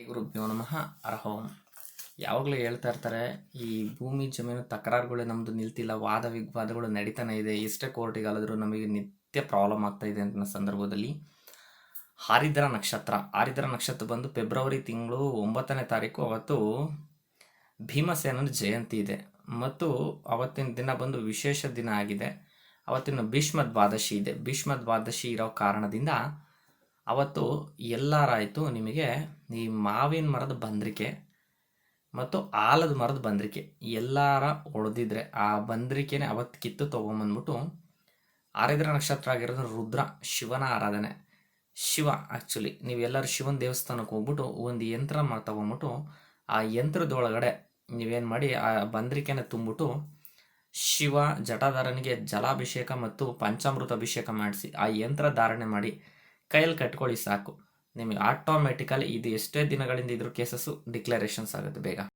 ಗುರುಭ್ಯೋ ನಮಃ ಅರ್ಹೋಂ ಯಾವಾಗಲೂ ಹೇಳ್ತಾ ಇರ್ತಾರೆ, ಈ ಭೂಮಿ, ಜಮೀನು ತಕರಾರುಗಳೇ ನಮ್ಮದು ನಿಲ್ತಿಲ್ಲ, ವಾದ ವಿವಾದಗಳು ನಡೀತಾನೆ ಇದೆ, ಎಷ್ಟೇ ಕೋರ್ಟಿಗಾಲಾದರೂ ನಮಗೆ ನಿತ್ಯ ಪ್ರಾಬ್ಲಮ್ ಆಗ್ತಾ ಇದೆ ಅಂತ ಸಂದರ್ಭದಲ್ಲಿ ಹಾರಿದ್ರ ನಕ್ಷತ್ರ ಹಾರಿದ್ರ ನಕ್ಷತ್ರ ಬಂದು ಫೆಬ್ರವರಿ ತಿಂಗಳು ಒಂಬತ್ತನೇ ತಾರೀಕು ಅವತ್ತು ಭೀಮಸೇನನ ಜಯಂತಿ ಇದೆ. ಮತ್ತು ಅವತ್ತಿನ ದಿನ ಬಂದು ವಿಶೇಷ ದಿನ ಆಗಿದೆ. ಅವತ್ತಿನ ಭೀಷ್ಮ ದ್ವಾದಶಿ ಇದೆ. ಭೀಷ್ಮ ದ್ವಾದಶಿ ಇರೋ ಕಾರಣದಿಂದ ಅವತ್ತು ಎಲ್ಲಾರಾಯಿತು, ನಿಮಗೆ ಈ ಮಾವಿನ ಮರದ ಬಂದ್ರಿಕೆ ಮತ್ತು ಆಲದ ಮರದ ಬಂದ್ರಿಕೆ ಎಲ್ಲಾರ ಹೊಡೆದಿದ್ರೆ ಆ ಬಂದ್ರಿಕೆನೇ ಅವತ್ತು ಕಿತ್ತು ತೊಗೊಂಬಂದ್ಬಿಟ್ಟು ಆರಿದ್ರ ನಕ್ಷತ್ರ ಆಗಿರೋದು ರುದ್ರ ಶಿವನ ಆರಾಧನೆ. ಶಿವ ಆ್ಯಕ್ಚುಲಿ ನೀವೆಲ್ಲರೂ ಶಿವನ ದೇವಸ್ಥಾನಕ್ಕೆ ಹೋಗ್ಬಿಟ್ಟು ಒಂದು ಯಂತ್ರ ತೊಗೊಂಬಿಟ್ಟು ಆ ಯಂತ್ರದೊಳಗಡೆ ನೀವೇನು ಮಾಡಿ ಆ ಬಂದ್ರಿಕೆನ ತುಂಬಿಟ್ಟು ಶಿವ ಜಟಾಧಾರನಿಗೆ ಜಲಾಭಿಷೇಕ ಮತ್ತು ಪಂಚಾಮೃತ ಅಭಿಷೇಕ ಮಾಡಿಸಿ ಆ ಯಂತ್ರ ಧಾರಣೆ ಮಾಡಿ ಕೈಯಲ್ಲಿ ಕಟ್ಕೊಳ್ಳಿ ಸಾಕು. ನಿಮಗೆ ಆಟೋಮೆಟಿಕಲಿ ಇದು ಎಷ್ಟೇ ದಿನಗಳಿಂದ ಇದ್ರ ಕೇಸಸ್ಸು ಡಿಕ್ಲರೇಷನ್ಸ್ ಆಗುತ್ತೆ ಬೇಗ.